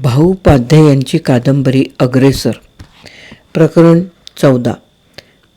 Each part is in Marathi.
भाऊ पाध्ये यांची कादंबरी अग्रेसर. प्रकरण चौदा.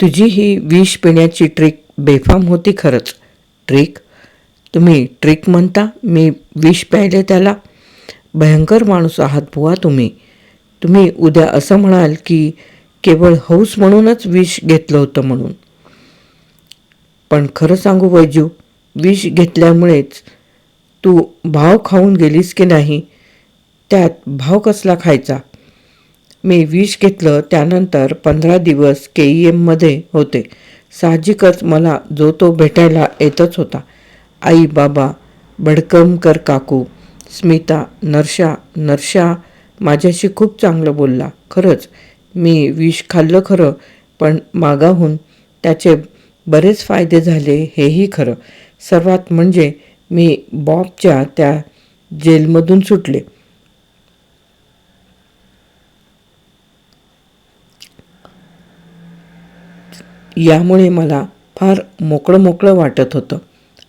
तुझी ही विष पिण्याची ट्रिक बेफाम होती खरंच. ट्रिक? तुम्ही ट्रिक म्हणता मी विष प्यायले त्याला? भयंकर माणूस आहात बुवा तुम्ही. तुम्ही उद्या असं म्हणाल की केवळ हौस म्हणूनच विष घेतलं होतं म्हणून. पण खरं सांगू वैजू विष घेतल्यामुळेच तू भाव खाऊन गेलीस की नाही? त्यात भाव कसला खायचा? मी विष घेतलं त्यानंतर पंधरा दिवस के ई एममध्ये होते. साहजिकच मला जो तो भेटायला येतच होता. आई बाबा भडकमकर काकू स्मिता नरशा नरशा माझ्याशी खूप चांगलं बोलला. खरंच मी विष खाल्लं खरं पण मागाहून त्याचे बरेच फायदे झाले हेही खरं. सर्वात म्हणजे मी बॉबच्या त्या जेलमधून सुटले. यामुळे मला फार मोकळं मोकळं वाटत होतं.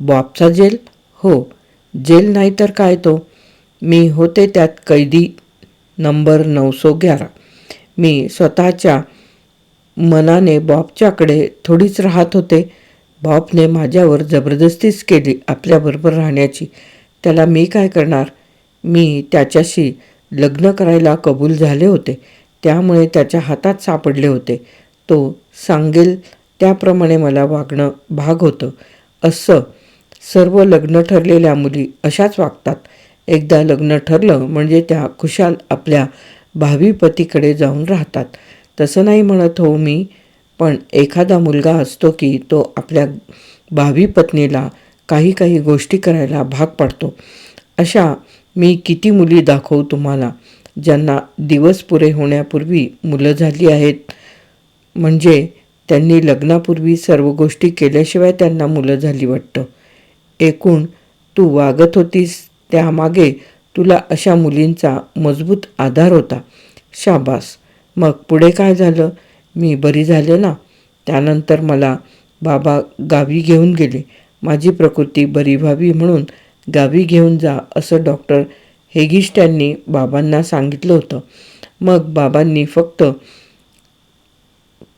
बॉबचा जेल? हो. जेल नाही तर काय तो? मी होते त्यात कैदी नंबर नऊसो ग्यारा. मी स्वतःच्या मनाने बॉबच्याकडे थोडीच राहत होते. बॉबने माझ्यावर जबरदस्तीच केली आपल्याबरोबर राहण्याची. त्याला मी काय करणार? मी त्याच्याशी लग्न करायला कबूल झाले होते. त्यामुळे त्याच्या हातात सापडले होते. तो सांगेल त्याप्रमाणे मला वागणं भाग होतं. असं सर्व लग्न ठरलेल्या मुली अशाच वागतात. एकदा लग्न ठरलं म्हणजे त्या खुशाल आपल्या भावी पतीकडे जाऊन राहतात. तसं नाही म्हणत हो मी पण एखादा मुलगा असतो की तो आपल्या भावी पत्नीला काही काही गोष्टी करायला भाग पाडतो. अशा मी किती मुली दाखवू तुम्हाला ज्यांना दिवस पुरे होण्यापूर्वी मुलं झाली आहेत? म्हणजे त्यांनी लग्नापूर्वी सर्व गोष्टी केल्याशिवाय त्यांना मुलं झाली वाटतं. एकूण तू वागत होतीस त्यामागे तुला अशा मुलींचा मजबूत आधार होता. शाबास. मग पुढे काय झालं? मी बरी झाले ना? त्यानंतर मला बाबा गावी घेऊन गेले. माझी प्रकृती बरी व्हावी म्हणून गावी घेऊन जा असं डॉक्टर हेगिस्ट त्यांनी बाबांना सांगितलं होतं. मग बाबांनी फक्त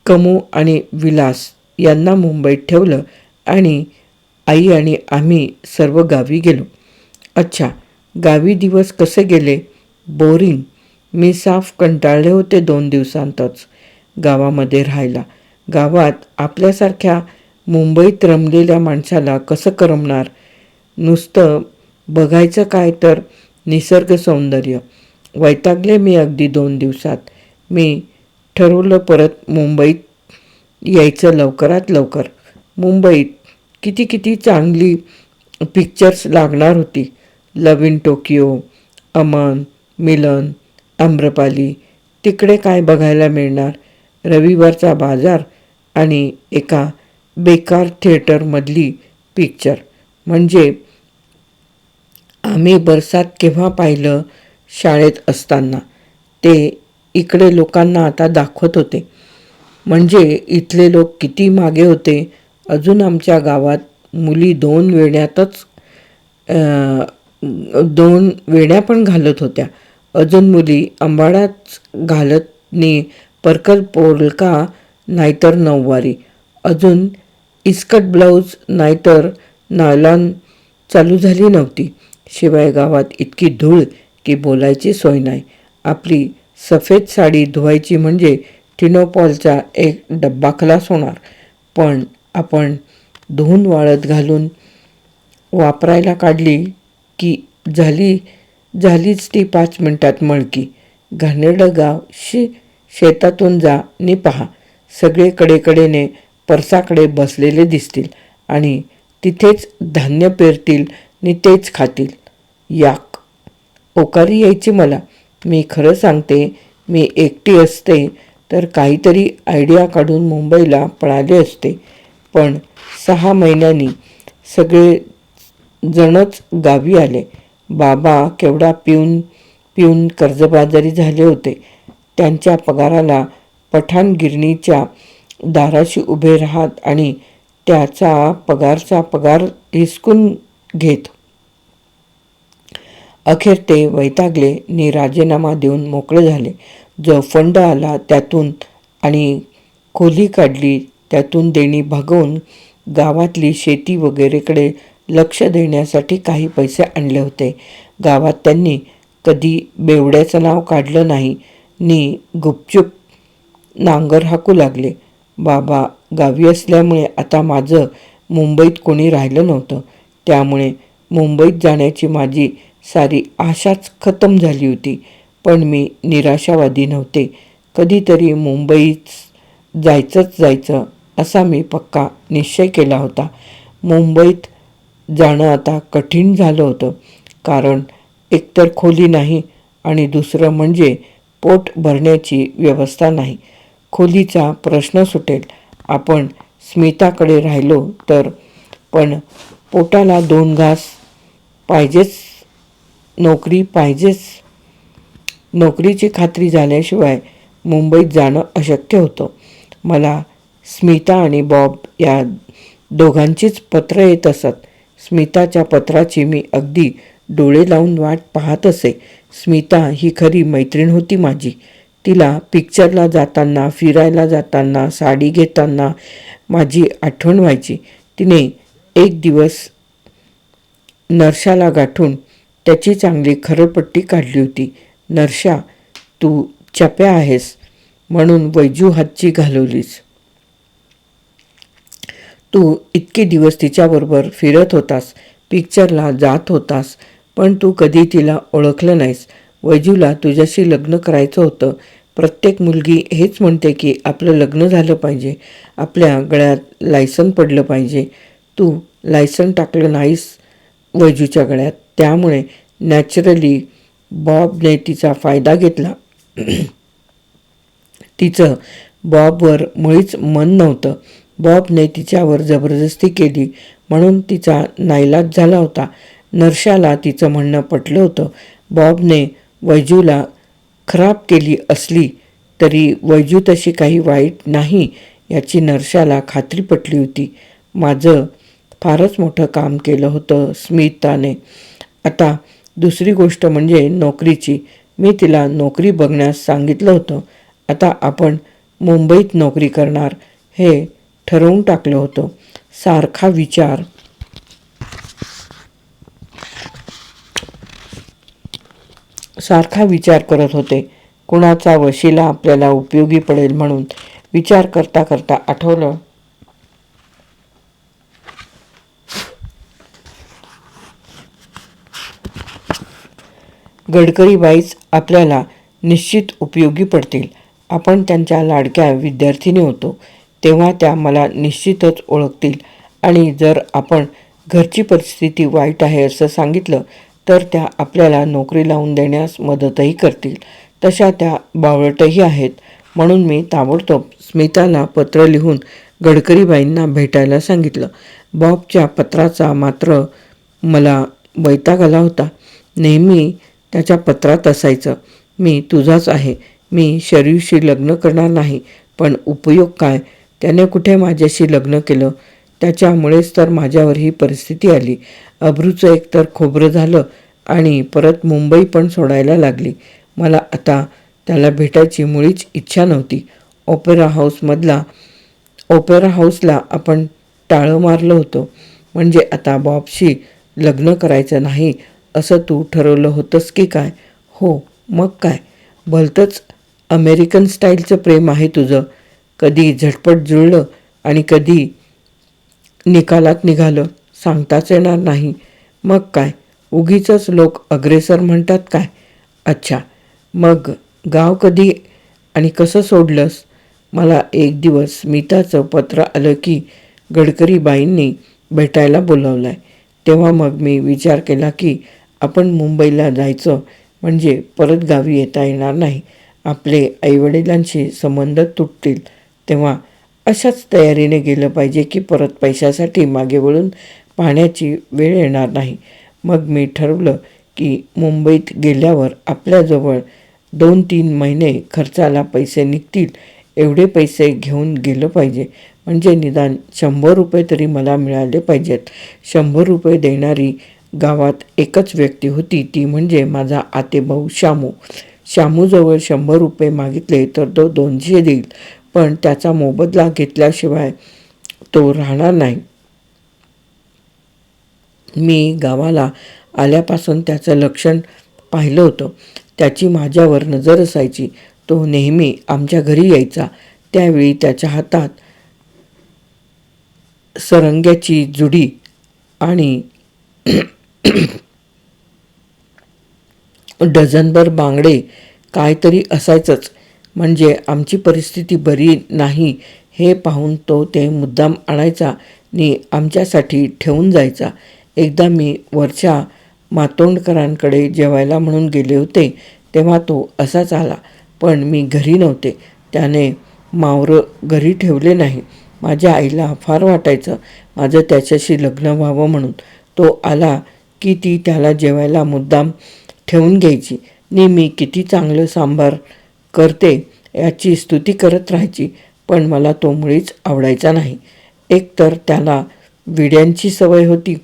कमू आणि विलास यांना मुंबईत ठेवलं आणि आई आणि आम्ही सर्व गावी गेलो. अच्छा गावी दिवस कसे गेले? बोरिंग. मी साफ कंटाळले होते दोन दिवसांतच. गावामध्ये राहायला. गावात आपल्यासारख्या मुंबईत रमलेल्या माणसाला कसं करमणार? नुसतं बघायचं काय तर निसर्ग सौंदर्य. वैतागले मी अगदी दोन दिवसात. मी ठरवलं परत मुंबईत यायचं लवकरात लवकर. मुंबईत किती किती चांगली पिक्चर्स लागणार होती. Love in Tokyo Aman Milan Amrapali तिकडे काय बघायला मिळणार? रविवारचा बाजार आणि एका बेकार थिएटरमधली पिक्चर म्हणजे आम्ही बरसात केव्हा पाहिलं शाळेत असताना? ते इकडे लोकांना आता दाखवत होते. म्हणजे इथले लोक किती मागे होते. अजून आमच्या गावात मुली दोन वेण्यातच दोन वेण्या पण घालत होत्या. अजून मुली अंबाडाच घालत नि पोलका नाहीतर नऊवारी. अजून इस्कट ब्लाऊज नाहीतर नायलॉन चालू झाली नव्हती. शिवाय गावात इतकी धूळ की बोलायची सोय नाही. आपली सफेद साडी धुवायची म्हणजे टिनोपॉलचा एक डब्बा खलास होणार. पण आपण धुवून वाळत घालून वापरायला काढली की झाली झालीच ती पाच मिनटात मळकी. घाणेरडं गाव शी शेतातून जा नि पहा. सगळे कडेकडेने परसाकडे बसलेले दिसतील आणि तिथेच धान्य पेरतील नि तेच खातील. याक. ओकारी यायची मला. मी खरं सांगते मी एकटी असते तर काहीतरी आयडिया काढून मुंबईला पळाले असते. पण सहा महिन्यांनी सगळे जणच गावी आले. बाबा केवढा पिऊन पिऊन कर्जबाजारी झाले होते. त्यांच्या पगाराला पठाण गिरणीच्या दाराशी उभे राहत आणि त्याचा पगारचा पगार हिसकून घेत. अखेर ते वैतागले नि राजीनामा देऊन मोकळे झाले. जो फंड आला त्यातून आणि खोली काढली त्यातून देणी भागवून गावातली शेती वगैरेकडे लक्ष देण्यासाठी काही पैसे आणले होते. गावात त्यांनी कधी बेवड्याचं नाव काढलं नाही नि गुपचूप नांगर हाकू लागले. बाबा गावी असल्यामुळे आता माझं मुंबईत कोणी राहिलं नव्हतं. त्यामुळे मुंबईत जाण्याची माझी सारी आशाच खतम झाली होती. पण मी निराशावादी नव्हते. कधीतरी मुंबईत जायचंच जायचं असा मी पक्का निश्चय केला होता. मुंबईत जाणं आता कठीण झालं होतं. कारण एकतर खोली नाही आणि दुसरं म्हणजे पोट भरण्याची व्यवस्था नाही. खोलीचा प्रश्न सुटेल. आपण स्मिताकडे राहिलो तर. पण पोटाला दोन घास पाहिजेच नोकरी पाहिजेच. नोकरीची खात्री झाल्याशिवाय मुंबईत जाणं अशक्य होतं. मला स्मिता आणि बॉब या दोघांचीच पत्र येत असत. स्मिताच्या पत्राची मी अगदी डोळे लावून वाट पाहत असे. स्मिता ही खरी मैत्रीण होती माझी. तिला पिक्चरला जाताना फिरायला जाताना साडी घेताना माझी आठवण व्हायची. तिने एक दिवस नरशाला गाठून त्याची चांगली खरडपट्टी काढली होती. नरशा तू चप्या आहेस म्हणून वैजू हातची घालवलीस. तू इतके दिवस तिच्याबरोबर फिरत होतास पिक्चरला जात होतास पण तू कधी तिला ओळखलं नाहीस. वैजूला तुझ्याशी लग्न करायचं होतं. प्रत्येक मुलगी हेच म्हणते की आपलं लग्न झालं पाहिजे. आपल्या गळ्यात लायसन पडलं पाहिजे. तू लायसन टाकलं नाहीस वैजूच्या गळ्यात. त्यामुळे नॅचरली बॉबने तिचा फायदा घेतला. तिचं बॉबवर मुळीच मन नव्हतं. बॉबने तिच्यावर जबरदस्ती केली म्हणून तिचा नाईलाज झाला होता. नर्शाला तिचं म्हणणं पटलं होतं. बॉबने वैजूला खराब केली असली तरी वैजू तशी काही वाईट नाही याची नर्शाला खात्री पटली होती. माझं फारच मोठं काम केलं होतं स्मिताने. आता दुसरी गोष्ट म्हणजे नोकरीची. मी तिला नोकरी बघण्यास सांगितलं होतं. आता आपण मुंबईत नोकरी करणार हे ठरवून टाकलं होतं. सारखा विचार. सारखा विचार करत होते. कुणाचा वशिला आपल्याला उपयोगी पडेल म्हणून. विचार करता करता आठवलं गडकरीबाईच आपल्याला निश्चित उपयोगी पडतील. आपण त्यांच्या लाडक्या विद्यार्थिनी होतो तेव्हा त्या मला निश्चितच ओळखतील. आणि जर आपण घरची परिस्थिती वाईट आहे असं सांगितलं तर त्या आपल्याला नोकरी लावून देण्यास मदतही करतील. तशा त्या बावळटही आहेत. म्हणून मी ताबडतोब स्मिताला पत्र लिहून गडकरीबाईंना भेटायला सांगितलं. बॉबच्या पत्राचा मात्र मला वैताग आला होता. नेहमी त्याच्या पत्रात असायचं मी तुझाच आहे मी शरीरशी लग्न करणार नाही पण उपयोग काय? त्याने कुठे माझ्याशी लग्न केलं? त्याच्यामुळेच तर माझ्यावर ही परिस्थिती आली. अब्रूचं एकतर खोबरं झालं आणि परत मुंबई पण सोडायला लागली. मला आता त्याला भेटायची मुळीच इच्छा नव्हती. ओपेरा हाऊसमधला ओपेरा हाऊसला आपण टाळं मारलं होतं. म्हणजे आता बॉबशी लग्न करायचं नाही असं तू ठरवलं होतंस की काय? हो मग काय? भलतंच अमेरिकन स्टाईलचं प्रेम आहे तुझं. कधी झटपट जुळलं आणि कधी निकालात निघालं सांगताच येणार नाही. मग काय? उगीच लोक अग्रेसर म्हणतात काय? अच्छा मग गाव कधी आणि कसं सोडलंस? मला एक दिवस स्मिताचं पत्र आलं की गडकरीबाईंनी भेटायला बोलावलं आहे तेव्हा मग मी विचार केला की आपण मुंबईला जायचं म्हणजे परत गावी येता येणार नाही. आपले आईवडिलांशी संबंध तुटतील. तेव्हा अशाच तयारीने गेलं पाहिजे की परत पैशासाठी मागे वळून पाहण्याची वेळ येणार नाही. मग मी ठरवलं की मुंबईत गेल्यावर आपल्याजवळ दोन तीन महिने खर्चाला पैसे निघतील. एवढे पैसे घेऊन गेलं पाहिजे. म्हणजे निदान शंभर रुपये तरी मला मिळाले पाहिजेत. शंभर रुपये देणारी गावात एकच व्यक्ती होती. ती म्हणजे माझा आतेभाऊ शामू शामूजवळ शंभर रुपये मागितले तर तो दोनशे देईल. पण त्याचा मोबदला घेतल्याशिवाय तो राहणार नाही. मी गावाला आल्यापासून त्याचं लक्षण पाहिलं होतं. त्याची माझ्यावर नजर असायची. तो नेहमी आमच्या घरी यायचा. त्यावेळी त्याच्या हातात सरंग्याची जुडी आणि डझनभर बांगडे काहीतरी असायचंच. म्हणजे आमची परिस्थिती बरी नाही हे पाहून तो ते मुद्दाम आणायचा नि आमच्यासाठी ठेवून जायचा. एकदा मी वरच्या मातोंडकरांकडे जेवायला म्हणून गेले होते तेव्हा तो असाच आला. पण मी घरी नव्हते. त्याने मावरं घरी ठेवले नाही. माझ्या आईला फार वाटायचं. माझं त्याच्याशी लग्न व्हावं म्हणून. तो आला की ती त्याला जेवायला मुद्दाम ठेवून घ्यायची? नेहमी मी किती चांगलं सांबार करते याची स्तुती करत राहायची पण मला तो मुळीच आवडायचा नाही. एकतर त्याला विड्यांची सवय होती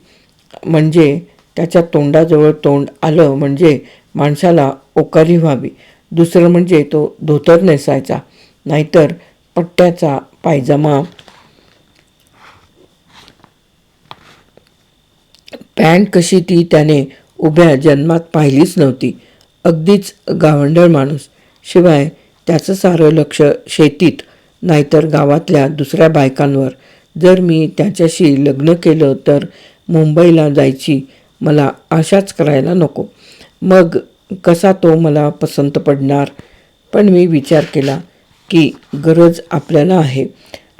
म्हणजे त्याच्या तोंडाजवळ तोंड आलं म्हणजे माणसाला ओकारी व्हावी. दुसरं म्हणजे तो धोतर नेसायचा नाहीतर पट्ट्याचा पायजमा पॅन्ट कशी ती त्याने उभ्या जन्मात पाहिलीच नव्हती. अगदीच गावंढळ माणूस. शिवाय त्याचं सारं लक्ष शेतीत नाहीतर गावातल्या दुसऱ्या बायकांवर. जर मी त्याच्याशी लग्न केलं तर मुंबईला जायची मला आशाच करायला नको. मग कसा तो मला पसंत पडणार? पण मी विचार केला की गरज आपल्याला आहे.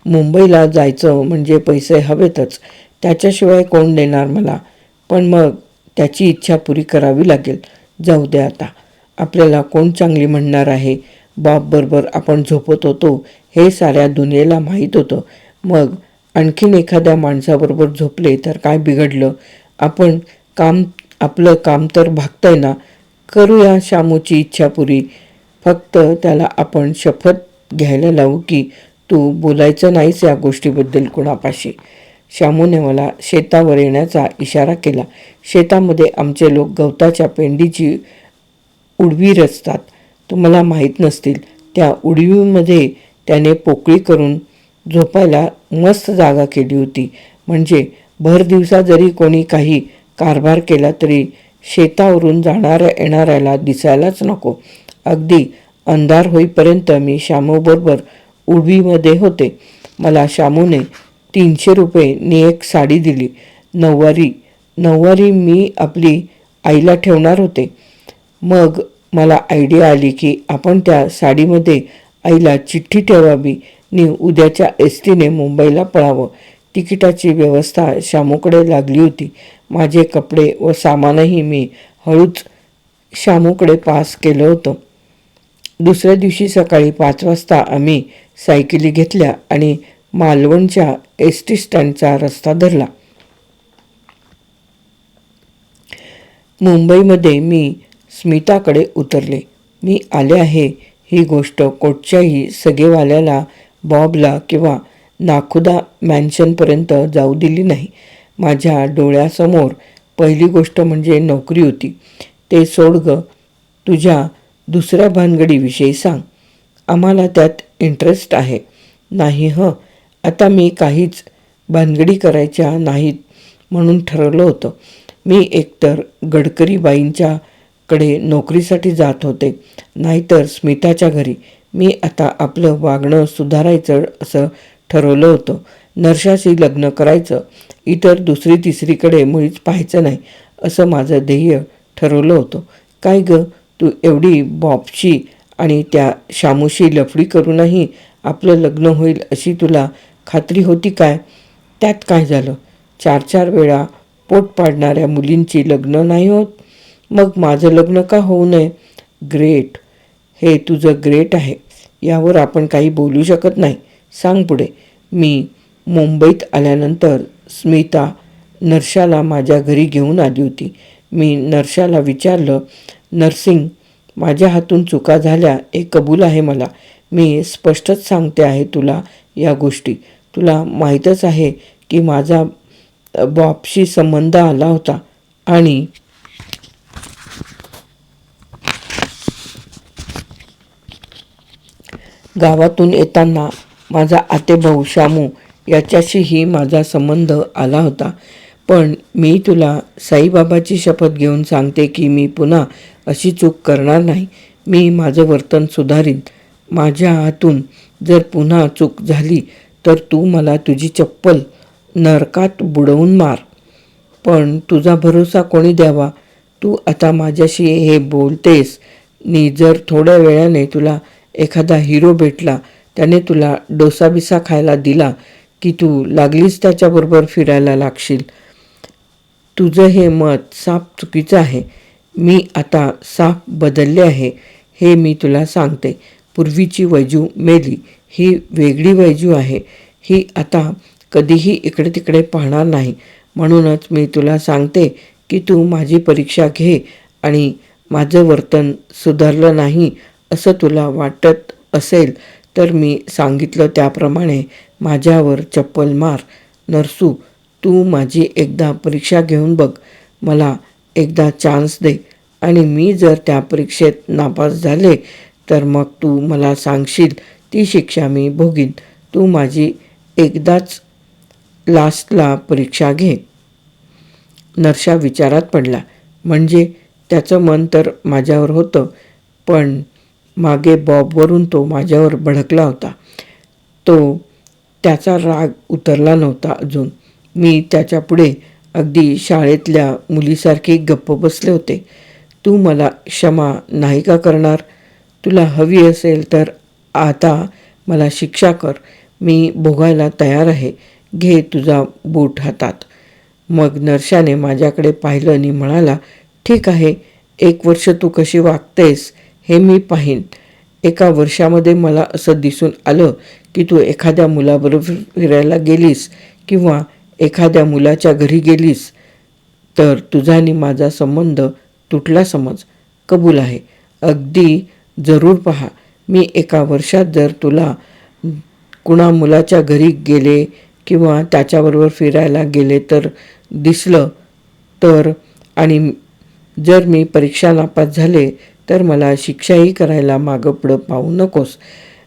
मुंबईला जायचं म्हणजे पैसे हवेतच. त्याच्याशिवाय कोण देणार मला? पण मग त्याची इच्छा पुरी करावी लागेल. जाऊ द्या आता. आपल्याला कोण चांगली म्हणणार आहे? बरोबर आपण झोपत होतो. हे साऱ्या दुनियेला माहीत होतं. मग आणखीन एखाद्या माणसाबरोबर झोपले तर काय बिघडलं? आपण काम आपलं काम तर भागतंय ना? करूया शामूची इच्छा पुरी. फक्त त्याला आपण शपथ घ्यायला लावू की तू बोलायचं नाहीस या गोष्टीबद्दल कुणापाशी. श्यामूने मला शेतावर येण्याचा इशारा केला. शेतामध्ये आमचे लोक गवताच्या पेंडीची उडवी रचतात. तुम्हाला माहीत नसतील त्या उडवीमध्ये त्याने पोकळी करून झोपायला मस्त जागा केली होती. म्हणजे भर दिवसा जरी कोणी काही कारभार केला तरी शेतावरून जाणाऱ्या येणाऱ्याला दिसायलाच नको. अगदी अंधार होईपर्यंत मी श्यामूबरोबर उडवीमध्ये होते. मला श्यामूने तीनशे रुपये ने एक साडी दिली. नऊवारी नऊवारी मी आपली आईला ठेवणार होते. मग मला आयडिया आली की आपण त्या साडीमध्ये आईला चिठ्ठी ठेवावी. नि उद्याच्या एस टीने मुंबईला पळावं. तिकिटाची व्यवस्था शामूकडे लागली होती. माझे कपडे व सामानही मी हळूच शामूकडे पास केलं होतं. दुसऱ्या दिवशी सकाळी पाच वाजता आम्ही सायकली घेतल्या आणि मालवणच्या एस टी स्टँडचा रस्ता धरला. मुंबईमध्ये मी स्मिताकडे उतरले. मी आले आहे ही गोष्ट कोटच्याही सगेवाल्याला बॉबला किंवा नाखुदा मॅन्शनपर्यंत जाऊ दिली नाही. माझ्या डोळ्यासमोर पहिली गोष्ट म्हणजे नोकरी होती. ते सोड ग तुझ्या दुसऱ्या भानगडीविषयी सांग. आम्हाला त्यात इंटरेस्ट आहे. नाही हं आता मी काहीच भानगडी करायच्या नाहीत म्हणून ठरवलं होतं. मी एकतर गडकरीबाईंच्याकडे नोकरीसाठी जात होते नाहीतर स्मिताच्या घरी. मी आता आपलं वागणं सुधारायचं असं ठरवलं होतं. नरशाशी लग्न करायचं इतर दुसरी तिसरीकडे मुळीच पाहायचं नाही असं माझं ध्येय ठरवलं होतं. काय ग तू एवढी बॉबशी आणि त्या शामूशी लफडी करूनही आपलं लग्न होईल अशी तुला खात्री होती काय? त्यात काय झालं? चार चार वेळा पोट पाडणाऱ्या मुलींची लग्न नाही होत. मग माझं लग्न का होऊ नये? ग्रेट. हे तुझं ग्रेट आहे. यावर आपण काही बोलू शकत नाही. सांग पुढे. मी मुंबईत आल्यानंतर स्मिता नर्शाला माझ्या घरी घेऊन आली होती. मी नर्शाला विचारलं नर्सिंग माझ्या हातून चुका झाल्या. हे कबूल आहे मला. मी स्पष्टच सांगते आहे तुला या गोष्टी. तुला माहीतच आहे की माझा बॉबशी संबंध आला होता आणि गावातून येताना माझा आते भाऊ शामू याच्याशीही माझा संबंध आला होता. पण मी तुला साईबाबाची शपथ घेऊन सांगते की मी पुन्हा अशी चूक करणार नाही. मी माझं वर्तन सुधारीन. माझ्या हातून जर पुन्हा चूक झाली तर तू मला तुझी चप्पल नरकात बुडवून मार. पण तुझा भरोसा कोणी द्यावा? तू आता माझ्याशी हे बोलतेस. नी जर थोड्या वेळाने तुला एखादा हिरो भेटला त्याने तुला डोसा बिसा खायला दिला की तू लागलीच त्याच्याबरोबर फिरायला लागशील. तुझं हे मत साफ चुकीचं आहे. मी आता साफ बदलले आहे हे मी तुला सांगते. पूर्वीची वैजू मेली. ही वेगळी वैजू आहे. ही आता कधीही इकडे तिकडे पाहणार नाही. म्हणूनच मी तुला सांगते की तू माझी परीक्षा घे आणि माझं वर्तन सुधारलं नाही असं तुला वाटत असेल तर मी सांगितलं त्याप्रमाणे माझ्यावर चप्पल मार. नरसू तू माझी एकदा परीक्षा घेऊन बघ. मला एकदा चान्स दे आणि मी जर त्या परीक्षेत नापास झाले तर मग तू मला सांगशील ती शिक्षा मी भोगीन. तू माझी एकदाच लास्टला परीक्षा घे नरशा विचारात पडला. म्हणजे त्याचं मन तर माझ्यावर होतं पण मागे बॉबवरून तो माझ्यावर भडकला होता. तो त्याचा राग उतरला नव्हता अजून. मी त्याच्यापुढे अगदी शाळेतल्या मुलीसारखी गप्प बसले होते. तू मला क्षमा नाही का करणार? तुला हवी असेल तर आता मला शिक्षा कर. मी भोगायला तयार आहे. घे तुझा बूट हातात. मग नरशाने माझ्याकडे पाहिलं आणि म्हणाला ठीक आहे एक वर्ष तू कशी वागतेस हे मी पाहीन. एका वर्षामध्ये मला असं दिसून आलं की तू एखाद्या मुलाबरोबर फिरायला गेलीस किंवा एखाद्या मुलाच्या घरी गेलीस. तर तुझा आणि माझा संबंध तुटला समज. कबूल आहे. अगदी जरूर पहा. मी एका वर्षात जर तुला कुणा मुलाच्या घरी गेले किंवा त्याच्याबरोबर फिरायला गेले तर दिसलं तर आणि जर मी परीक्षा नापास झाले तर मला शिक्षाही करायला मागं पुढं पाहू नकोस.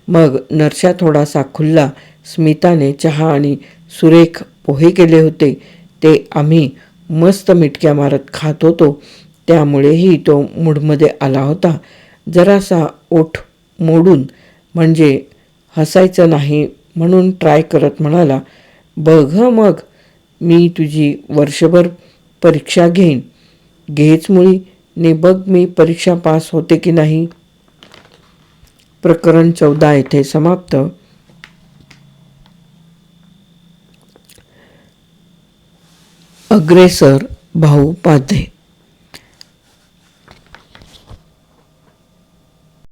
मग नरशा थोडासा खुल्ला स्मिताने चहा आणि सुरेख पोहे केले होते. ते आम्ही मस्त मिटक्या मारत खात होतो. त्यामुळेही तो मूडमध्ये आला होता. जरासा ओठ मोडून म्हणजे हसायचं नाही म्हणून ट्राय करत म्हणाला बघ मग मी तुझी वर्षभर परीक्षा घेईन. घेच मुळी ने बघ मी परीक्षा पास होते की नाही. प्रकरण चौदा येथे समाप्त. अग्रेसर भाऊ पाध्ये